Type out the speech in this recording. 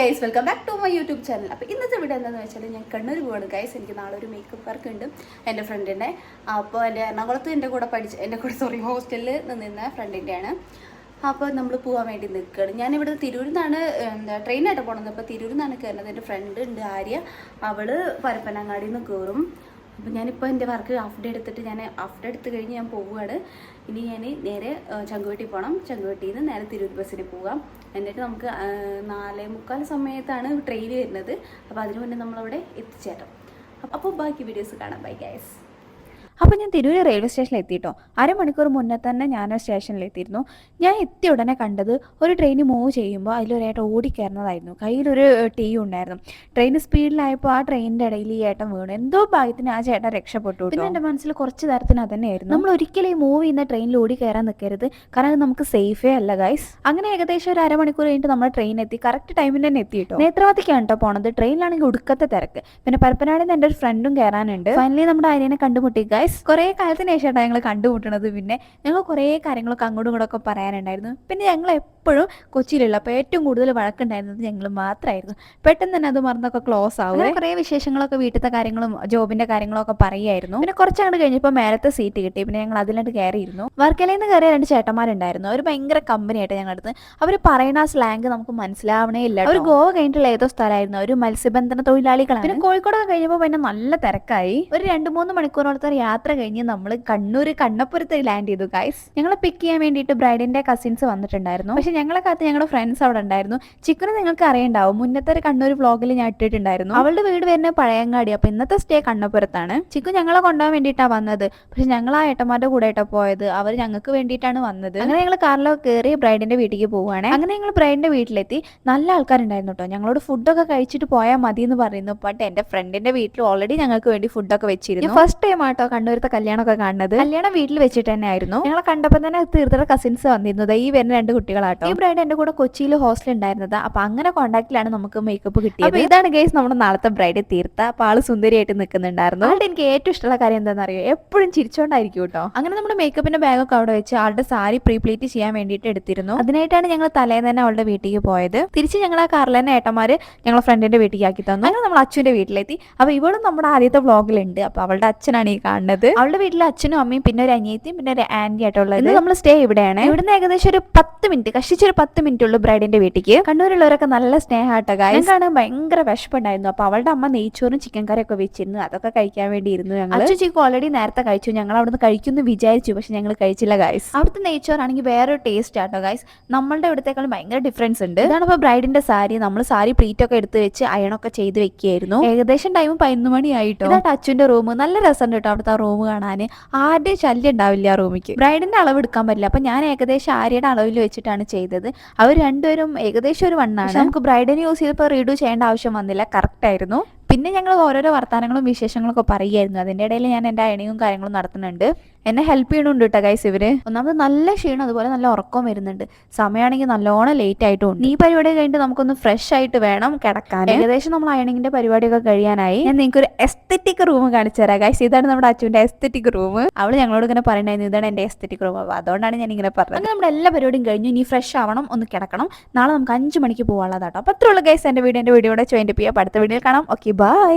Guys welcome back to my YouTube channel അപ്പോൾ ഇന്നത്തെ video എന്താണെന്ന് വെച്ചാൽ ഞാൻ കണ്ണൂർ പോവാണ് ഗൈസ് എനിക്ക് നാളെ ഒരു മേക്കപ്പ് വർക്ക് ഉണ്ട് എന്റെ ഫ്രണ്ടിന്റെ അപ്പോൾ എന്റെ എറണാകുളത്ത് എന്റെ കൂടെ പഠിച്ച് എന്റെ കൂടെ സോറി ഹോസ്റ്റലിൽ നിന്നിരുന്ന ഫ്രണ്ടിന്റെയാണ് അപ്പോൾ നമ്മൾ പോകാൻ വേണ്ടി നിൽക്കുകയാണ് ഞാനിവിടെ തിരൂരിൽ നിന്നാണ് എന്താ ട്രെയിനായിട്ട് പോകണത് അപ്പോൾ തിരൂരിൽ നിന്നാണ് കയറുന്നത് എന്റെ ഫ്രണ്ട് ഉണ്ട് ആര്യ. അവൾ പരപ്പനങ്ങാടിയിൽ നിന്ന് കയറും അപ്പോൾ ഞാനിപ്പോൾ എന്റെ വർക്ക് ഹാഫ് ഡേ എടുത്തിട്ട് ഞാൻ ഹാഫ് ഡേ എടുത്ത് കഴിഞ്ഞ് ഞാൻ പോവുകയാണ് ഇനി ഞാൻ നേരെ ചങ്കുവെട്ടി പോകണം ചങ്കുവെട്ടിയിൽ നിന്ന് നേരെ തിരൂർ ബസ്സിന് പോകാം. എന്നിട്ട് നമുക്ക് നാലേ മുക്കാൽ സമയത്താണ് ട്രെയിൻ വരുന്നത്. അപ്പോൾ അതിനു മുന്നേ നമ്മളവിടെ എത്തിച്ചേരാം. അപ്പോൾ ബാക്കി വീഡിയോസ് കാണാം. ബൈ ഗൈസ് അപ്പോൾ ഞാൻ തിരൂർ റെയിൽവേ സ്റ്റേഷനിൽ എത്തിയിട്ടോ അരമണിക്കൂർ മുന്നേ തന്നെ ഞാൻ സ്റ്റേഷനിൽ എത്തിയിരുന്നു. ഞാൻ എത്തിയ ഉടനെ കണ്ടത് ഒരു ട്രെയിൻ മൂവ് ചെയ്യുമ്പോൾ അതിലൊരേട്ടൻ ഓടിക്കയറുന്നതായിരുന്നു. കയ്യിലൊരു ടീ ഉണ്ടായിരുന്നു. ട്രെയിൻ സ്പീഡിലായപ്പോൾ ആ ട്രെയിനിന്റെ ഇടയിൽ ഈ ഏട്ടൻ വീണു. എന്തോ ഭാഗ്യത്തിന് ആ ചേട്ടൻ രക്ഷപ്പെട്ടു പിന്നെ എന്റെ മനസ്സിൽ കുറച്ച് തരത്തിന് അതന്നെയായിരുന്നു. നമ്മൾ ഒരിക്കലും ഈ മൂവ് ചെയ്യുന്ന ട്രെയിനിൽ ഓടി കയറാൻ നിൽക്കരുത് കാരണം അത് നമുക്ക് സേഫേ അല്ല ഗൈസ് അങ്ങനെ ഏകദേശം ഒരു അരമണിക്കൂർ കഴിഞ്ഞിട്ട് നമ്മുടെ ട്രെയിൻ എത്തി. കറക്റ്റ് ടൈമിൽ തന്നെ എത്തിയിട്ടോ നേത്രവാദിക്കാണ് കേട്ടോ പോണത്. ട്രെയിനിലാണെങ്കിൽ ഒടുക്കത്തെ തിരക്ക്. പിന്നെ പരപ്പനാടിന്ന് എന്റെ ഒരു ഫ്രണ്ടും കയറാനുണ്ട് ഫൈനലി നമ്മുടെ അനിയനെ കണ്ടുമുട്ടി ഗൈസ് കുറേ കാലത്തിന് ശേഷമാണ് ഞങ്ങൾ കണ്ടുമുട്ടണത്. പിന്നെ ഞങ്ങൾ കുറേ കാര്യങ്ങളൊക്കെ അങ്ങോട്ടും ഇങ്ങോട്ടൊക്കെ പറയാനുണ്ടായിരുന്നു. പിന്നെ ഞങ്ങൾ എപ്പോഴും കൊച്ചിയിലുള്ള അപ്പോൾ ഏറ്റവും കൂടുതൽ വഴക്കുണ്ടായിരുന്നത് ഞങ്ങൾ മാത്രമായിരുന്നു പെട്ടെന്ന് തന്നെ അത് മറന്നൊക്കെ ക്ലോസ് ആവും. കുറേ വിശേഷങ്ങളൊക്കെ വീട്ടിലത്തെ കാര്യങ്ങളും ജോബിന്റെ കാര്യങ്ങളൊക്കെ പറയായിരുന്നു. പിന്നെ കുറച്ചങ്ങോട്ട് കഴിഞ്ഞപ്പോൾ മേലത്തെ സീറ്റ് കിട്ടി. പിന്നെ ഞങ്ങൾ അതിലോട്ട് കയറിയിരുന്നു വർക്കലയിൽ നിന്ന് കയറിയ രണ്ട് ചേട്ടന്മാരുണ്ടായിരുന്നു. അവർ ഭയങ്കര കമ്പനിയായിട്ട് ഞങ്ങളുടെ അടുത്ത് അവർ പറയുന്ന ആ സ്ലാങ് നമുക്ക് മനസ്സിലാവണേ ഇല്ല അവർ ഗോവ കഴിഞ്ഞിട്ടുള്ള ഏതോ സ്ഥലമായിരുന്നു അവർ മത്സ്യബന്ധന തൊഴിലാളികളാണ്. പിന്നെ കോഴിക്കോടൊക്കെ കഴിഞ്ഞപ്പോൾ പിന്നെ നല്ല തിരക്കായി. ഒരു രണ്ട് മൂന്ന് മണിക്കൂറോളത്തെ യാത്ര കഴിഞ്ഞ് നമ്മൾ കണ്ണൂർ കണ്ണപ്പുരത്ത് ലാൻഡ് ചെയ്തു ഗൈസ് ഞങ്ങളെ പിക്ക് ചെയ്യാൻ വേണ്ടിയിട്ട് ബ്രൈഡിന്റെ കസിൻസ് വന്നിട്ടുണ്ടായിരുന്നു. പക്ഷെ ഞങ്ങളെ കാത്ത് ഞങ്ങളുടെ ഫ്രണ്ട്സ് അവിടെ ഉണ്ടായിരുന്നു. ചിക്കന് നിങ്ങൾക്ക് അറിയണ്ടാവും മുന്നത്തെ ഒരു കണ്ണൂർ വ്ളോഗിൽ ഞാൻ ഇട്ടിട്ടുണ്ടായിരുന്നു. അവളുടെ വീട് വരുന്ന പഴയങ്ങാടി അപ്പൊ ഇന്നത്തെ സ്റ്റേ കണ്ണപ്പുരത്താണ് ചിക്കു ഞങ്ങളെ കൊണ്ടുപോകാൻ വേണ്ടിയിട്ടാണ് വന്നത്. പക്ഷെ ഞങ്ങൾ ആ ഏട്ടന്മാരുടെ കൂടെ ആയിട്ടാണ് പോയത്. അവർ ഞങ്ങൾക്ക് വേണ്ടിയിട്ടാണ് വന്നത്. അങ്ങനെ ഞങ്ങൾ കാറിലൊക്കെ കയറി ബ്രൈഡിന്റെ വീട്ടിലേക്ക് പോവുകയാണ്. അങ്ങനെ ഞങ്ങൾ ബ്രൈഡിന്റെ വീട്ടിലെത്തി. നല്ല ആൾക്കാരുണ്ടായിരുന്നു കേട്ടോ ഞങ്ങളോട് ഫുഡൊക്കെ കഴിച്ചിട്ട് പോയാൽ മതി എന്ന് പറയുന്നു. ബട്ട് എന്റെ ഫ്രണ്ടിന്റെ വീട്ടിൽ ഓൾറെഡി ഞങ്ങൾക്ക് വേണ്ടി ഫുഡൊക്കെ വെച്ചിരുന്നു. ഫസ്റ്റ് ടൈം ആട്ടോ കണ്ണൂരത്തെ കല്യാണമൊക്കെ കാണുന്നത്. കല്യാണം വീട്ടിൽ വെച്ചിട്ട് തന്നെ ആയിരുന്നു ഞങ്ങളെ കണ്ടപ്പോൾ തന്നെ തീർത്ഥയുടെ കസിൻസ് വന്നിരുന്നത് ഈ വരുന്ന രണ്ട് കുട്ടികളാട്ടോ. ഈ ബ്രൈഡ് എന്റെ കൂടെ കൊച്ചിയിൽ ഹോസ്റ്റൽ ഉണ്ടായിരുന്നത്. അപ്പൊ അങ്ങനെ കോൺടാക്റ്റിലാണ് നമുക്ക് മേക്കപ്പ് കിട്ടിയത്. അപ്പൊ ഇതാണ് ഗൈസ് നമ്മുടെ നാളത്തെ ബ്രൈഡ് തീർത്ത. അപ്പൊ ആൾ സുന്ദരിയായിട്ട് നിൽക്കുന്നുണ്ടായിരുന്നു. ആളുടെ എനിക്ക് ഏറ്റവും ഇഷ്ടമുള്ള കാര്യം എന്താണെന്ന് അറിയോ എപ്പോഴും ചിരിച്ചോണ്ടായിരിക്കും കേട്ടോ. അങ്ങനെ നമ്മുടെ മേക്കപ്പിന്റെ ബാഗൊക്കെ അവിടെ വെച്ച് ആളുടെ സാരി പ്രീപ്ലേറ്റ് ചെയ്യാൻ വേണ്ടിയിട്ട് എടുത്തിരുന്നു. അതിനായിട്ടാണ് ഞങ്ങൾ തലേന്ന് തന്നെ അവളുടെ വീട്ടിലേക്ക് പോയത്. തിരിച്ച് ഞങ്ങൾ ആ കാറിൽ തന്നെ ഏട്ടന്മാര് ഞങ്ങളെ ഫ്രണ്ടിന്റെ വീട്ടിലേക്ക് ആക്കി തന്നു. അങ്ങനെ നമ്മൾ അച്ഛന്റെ വീട്ടിലെത്തി. അപ്പൊ ഇവളും നമ്മുടെ ആദ്യത്തെ വ്ളോഗിലുണ്ട് അപ്പൊ അവളുടെ അച്ഛനാണ് ഈ കാണുന്നത്. അവളുടെ വീട്ടിൽ അച്ഛനും അമ്മയും പിന്നെ ഒരു അനിയത്തിയും പിന്നെ ഒരു ആന്റി ആയിട്ടുള്ളത്. നമ്മൾ സ്റ്റേ ഇവിടെയാണ്. ഇവിടുന്ന് ഏകദേശം ഒരു പത്ത് മിനിറ്റ് കഷ്ടിച്ചൊരു പത്ത് മിനിറ്റ് ഉള്ളൂ ബ്രൈഡിന്റെ വീട്ടിലേക്ക് കണ്ണൂരുള്ളവരൊക്കെ നല്ല സ്നേഹമാട്ടോ ഞാൻ കാണാൻ ഭയങ്കര വിശപ്പുണ്ടായിരുന്നു. അപ്പൊ അവളുടെ അമ്മ നെയ്ച്ചോറും ചിക്കൻ കറിയൊക്കെ വെച്ചിരുന്നു. അതൊക്കെ കഴിക്കാൻ വേണ്ടി ഇരുന്നു ഞങ്ങൾ അച്ഛൻ ചിക്കു ഓൾറെഡി നേരത്തെ കഴിച്ചു. ഞങ്ങൾ അവിടുന്ന് കഴിക്കുന്നു വിചാരിച്ചു പക്ഷെ ഞങ്ങൾ കഴിച്ചില്ല ഗായ്സ് അവിടുത്തെ നെയ്ച്ചോറാണെങ്കിൽ വേറൊരു ടേസ്റ്റ് ആട്ടോ ഗായ്സ് നമ്മളുടെ ഇവിടത്തേക്കാളും ഭയങ്കര ഡിഫറൻസ് ഉണ്ട്. ഇതാണ് ഇപ്പൊ ബ്രൈഡിന്റെ സാരി. നമ്മൾ സാരി പ്ലീറ്റ് ഒക്കെ എടുത്ത് വെച്ച് അയണൊക്കെ ചെയ്ത് വെക്കുകയായിരുന്നു. ഏകദേശം ടൈം പതിനൊന്ന് മണിയായിട്ടോ. ഇതാ അച്ഛന്റെ റൂം നല്ല രസമുണ്ട് കേട്ടോ അവിടുത്തെ റൂം കാണാൻ ആരുടെ ശല്യം ഉണ്ടാവില്ല ആ റൂമിക്ക്. ബ്രൈഡിന്റെ അളവ് എടുക്കാൻ പറ്റില്ല. അപ്പൊ ഞാൻ ഏകദേശം ആര്യയുടെ അളവിൽ വെച്ചിട്ടാണ് ചെയ്തത്. അവർ രണ്ടുപേരും ഏകദേശം ഒരു വണ്ണാണ് നമുക്ക് ബ്രൈഡിനെ യൂസ് ചെയ്തപ്പോൾ റീഡു ചെയ്യേണ്ട ആവശ്യം വന്നില്ല. കറക്റ്റ് ആയിരുന്നു. പിന്നെ ഞങ്ങൾ ഓരോരോ വർത്തമാനങ്ങളും വിശേഷങ്ങളൊക്കെ പറയുമായിരുന്നു അതിന്റെ ഇടയിൽ ഞാൻ എന്റെ അയണിയും കാര്യങ്ങളും നടത്തുന്നുണ്ട്. എന്നെ ഹെൽപ്പ് ചെയ്യണുണ്ട് കേട്ടോ ഗൈസ് ഇവർ. ഒന്നാമത് നല്ല ക്ഷീണം അതുപോലെ നല്ല ഉറക്കം വരുന്നുണ്ട്. സമയമാണെങ്കിൽ നല്ലോണം ലേറ്റ് ആയിട്ടുണ്ട്. ഈ പരിപാടി കഴിഞ്ഞിട്ട് നമുക്കൊന്ന് ഫ്രഷ് ആയിട്ട് വേണം കിടക്കാൻ. ഏകദേശം നമ്മൾ അയണിങ്ങിന്റെ പരിപാടിയൊക്കെ കഴിയാനായി. ഞാൻ നിങ്ങൾക്ക് ഒരു എസ്തെറ്റിക് റൂം കാണിച്ചു തരാം ഗൈസ് ഇതാണ് നമ്മുടെ അച്ഛന്റെ എസ്തെറ്റിക് റൂം അവൾ ഞങ്ങളോട് ഇങ്ങനെ പറയണ്ടായിരുന്നു ഇതാണ് എന്റെ എസ്തെറ്റിക് റൂം അപ്പൊ അതുകൊണ്ടാണ് ഞാൻ ഇങ്ങനെ പറഞ്ഞത്. അങ്ങനെ നമ്മുടെ എല്ലാ പരിപാടിയും കഴിഞ്ഞു. ഇനി ഫ്രഷ് ആവണം ഒന്ന് കിടക്കണം. നാളെ നമുക്ക് അഞ്ച് മണിക്ക് പോകാനുള്ളതാട്ടോ അപ്പൊ അത്രയുള്ള ഗൈസ് എന്റെ വീഡിയോ എന്റെ വീഡിയോയുടെ ചോയിന്റ് ചെയ്യാം. അടുത്ത വീഡിയോയിൽ കാണാം. Okay bye